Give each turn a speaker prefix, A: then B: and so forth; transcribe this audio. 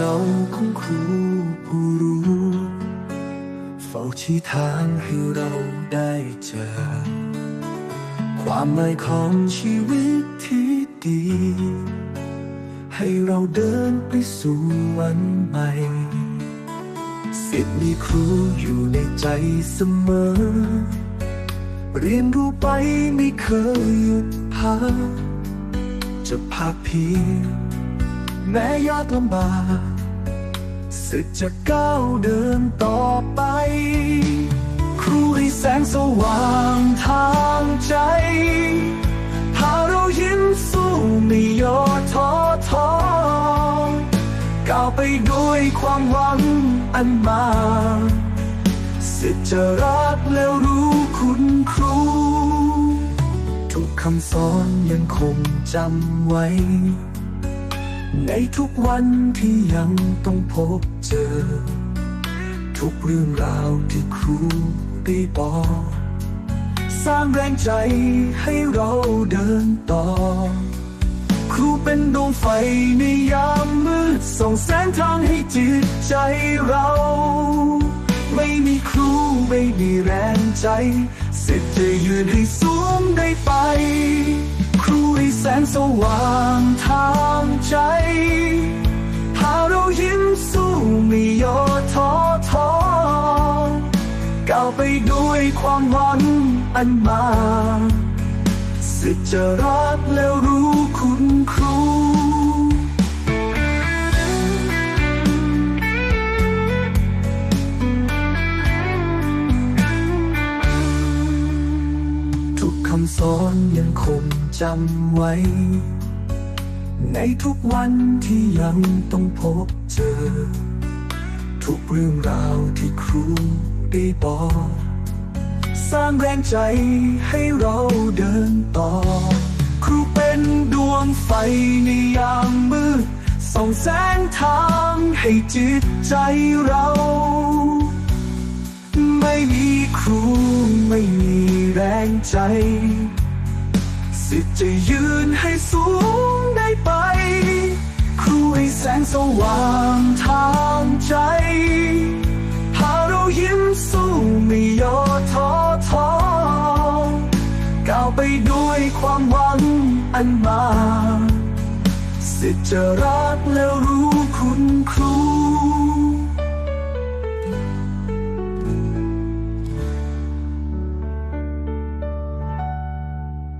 A: ของครูผู้รู้เฝ้าชี้ทางให้เราได้เจอ ความหมายของชีวิตที่ดี ให้เราเดินไปสู่วันใหม่สิทธิ์มีครูอยู่ในใจเสมอ เรียนรู้ไปไม่เคยหยุดพักจะภาคเพียง แม้ยากลำบากสิทธิ์จะก้าวเดินต่อไป ครูให้แสงสว่างทางใจพาเรายิ้มสู้ไม่ย่อท้อถอก้าวไปด้วยความหวังอันมาสิทธิ์จะรักแล้วรู้คุณครู ทุกคำสอนยังคงจำไว้ ในทุกวันที่ยังต้องพบเจอ ทุกเรื่องราวที่ครูได้บอกสร้างแรงใจให้เราเดินต่อ ครูเป็นดวงไฟในยามมืดส่องแสงทางให้จิตใจเรา ไม่มีครูไม่มีแรงใจเสร็จจะยืนให้สูงได้ไป ครูให้แสงสว่างทาง ไปด้วยความหวังอันมาสิจะรักแล้วรู้คุณครูทุกคำสอนยังคงจำไว้ ในทุกวันที่ยังต้องพบเจอ ทุกเรื่องราวที่ครู ได้บอสร้างแรงใจให้เราเดินต่อ ครูเป็นดวงไฟในยามมืดส่องแสงทางให้จิตใจเรา ไม่มีครูไม่มีแรงใจ สิทธิ์จะยืนให้สูงได้ไป ครูให้แสงสว่างทาง ไปด้วยความหวังอันมาสิจะรักแล้วรู้คุณครู